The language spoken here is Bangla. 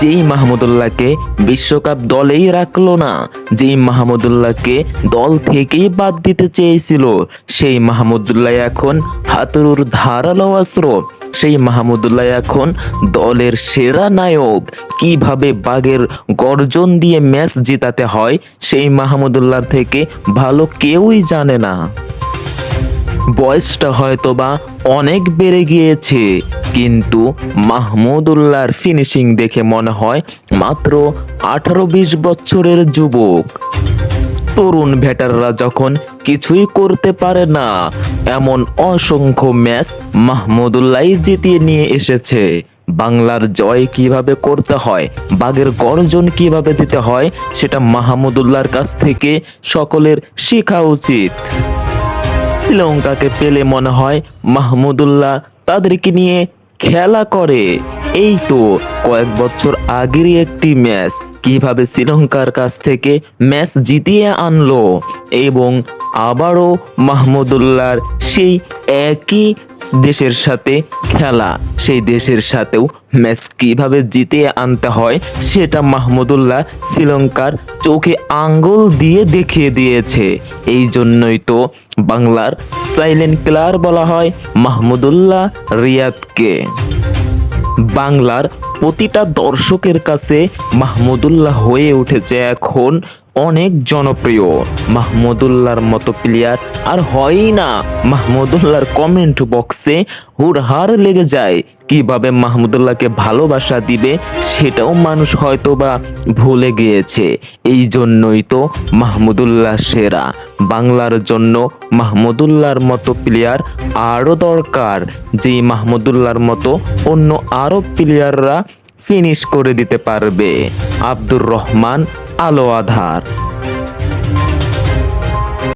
যেই মাহমুদুল্লাহকে বিশ্বকাপ দলেই রাখল না, যেই মাহমুদুল্লাহকে দল থেকেই বাদ দিতে চেয়েছিল, সেই মাহমুদুল্লাহ এখন হাতুরুর ধারালো অস্ত্র। সেই মাহমুদুল্লাহ এখন দলের সেরা নায়ক। কীভাবে বাঘের গর্জন দিয়ে ম্যাচ জিতাতে হয়, সেই মাহমুদুল্লাহ থেকে ভালো কেউই জানে না। বয়সটা হয়তোবা অনেক বেড়ে গিয়েছে। কিন্তু মাহমুদুল্লাহর ফিনিশিং দেখে মনে হয় মাত্র আঠারো বিশ বছরের যুবক। তরুণ ভেটাররা যখন কিছুই করতে পারে না, এমন অসংখ্য ম্যাচ মাহমুদুল্লাহ জিতিয়ে নিয়ে এসেছে। বাংলার জয় কীভাবে করতে হয়, বাঘের গর্জন কীভাবে দিতে হয়, সেটা মাহমুদুল্লাহর কাছ থেকে সকলের শেখা উচিত। শ্রীলঙ্কাকে পেলে মনে হয় মাহমুদুল্লাহ তাদেরকে নিয়ে খেলা করে। এই তো কয়েক বছর আগেরই একটি ম্যাচ। কীভাবে শ্রীলঙ্কার কাছ থেকে ম্যাচ জিতিয়ে আনলো এবং আবারও মাহমুদুল্লাহর সেই একই দেশের সাথে খেলা, সেই দেশের সাথেও ম্যাচ কীভাবে জিতিয়ে আনতে হয় সেটা মাহমুদুল্লাহ শ্রীলঙ্কার চোখে আঙ্গুল দিয়ে দেখিয়ে দিয়েছে। এই জন্যই তো বাংলার সাইলেন্ট কিলার বলা হয় মাহমুদুল্লাহ রিয়াদকে। বাংলার প্রতিটা দর্শকের কাছে মাহমুদুল্লাহ হয়ে উঠেছে এখন অনেক জনপ্রিয়। মাহমুদুল্লাহর মতো প্লেয়ার আর হয়ই না। মাহমুদুল্লাহর কমেন্ট বক্সে হুড়হার লেগে যায়। কীভাবে মাহমুদুল্লাহকে ভালোবাসা দিবে সেটাও মানুষ হয়তো বা ভুলে গিয়েছে। এই জন্যই তো মাহমুদুল্লাহ সেরা। বাংলার জন্য মাহমুদুল্লাহর মতো প্লেয়ার আরও দরকার। যেই মাহমুদুল্লাহর মতো অন্য আরও প্লেয়াররা ফিনিশ করে দিতে পারবে। আব্দুর রহমান আলো আধার।